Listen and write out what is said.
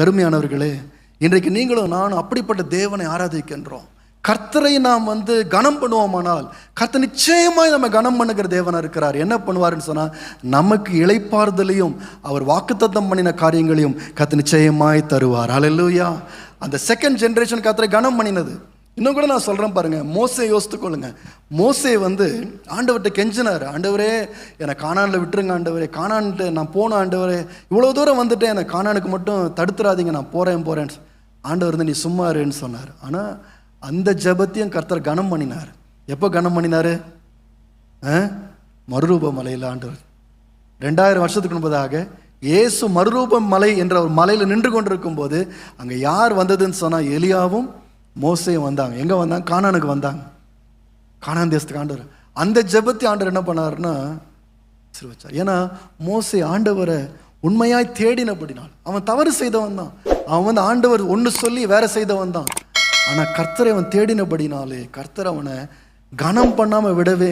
கருமையானவர்களே இன்றைக்கு நீங்களும் நானும் அப்படிப்பட்ட தேவனை ஆராதிக்கின்றோம். கர்த்தரை நாம் வந்து கனம் பண்ணுவோமானால் கர்த்தர் நிச்சயமாய் நம்ம கனம் பண்ணுகிற தேவனாக இருக்கிறார். என்ன பண்ணுவாருன்னு சொன்னால் நமக்கு இழைப்பார்தலையும் அவர் வாக்குத்தத்தம் பண்ணின காரியங்களையும் கர்த்தர் நிச்சயமாய் தருவார். அலல்லூயா அந்த செகண்ட் ஜென்ரேஷன் கர்த்தரை கனம் பண்ணினது. இன்னும் கூட நான் சொல்கிறேன் பாருங்கள் மோசே யோசித்துக்கொள்ளுங்க மோசே வந்து ஆண்டவர்கிட்ட கெஞ்சினார். ஆண்டவரே என்னை காணானில் விட்டுருங்க ஆண்டவரே. காணான்ட்டு நான் போன ஆண்டவரே. இவ்வளோ தூரம் வந்துட்டு என்னை காணானுக்கு மட்டும் தடுத்துறாதீங்க. நான் போகிறேன் போகிறேன் ஆண்டவர் வந்து நீ சும்மா இருன்னு சொன்னார். ஆனால் அந்த ஜெபத்தையும் கர்த்தர் கனம் பண்ணினார். எப்போ கனம் பண்ணினார்? மறுரூப மலையில் ஆண்டவர். ரெண்டாயிரம் வருஷத்துக்கு முன்பதாக இயேசு மறுரூபம் மலை என்ற ஒரு மலையில் நின்று கொண்டிருக்கும் போது அங்கே யார் வந்ததுன்னு சொன்னால் எலியாவும் மோசையும் வந்தாங்க. எங்கே வந்தாங்க? கானானுக்கு வந்தாங்க. கானான் தேசத்துக்கு ஆண்டவர். அந்த ஜெபத்தை ஆண்டவர் என்ன பண்ணாருன்னா சிறு வச்சார் ஏன்னா மோசை ஆண்டவரை உண்மையாய் தேடினபடினால் அவன் தவறு செய்தவன் தான். அவன் வந்து ஆண்டவர் ஒன்று சொல்லி வேற செய்தவன் தான். ஆனால் கர்த்தரை அவன் தேடினபடினாலே கர்த்தர் அவனை கனம் பண்ணாமல் விடவே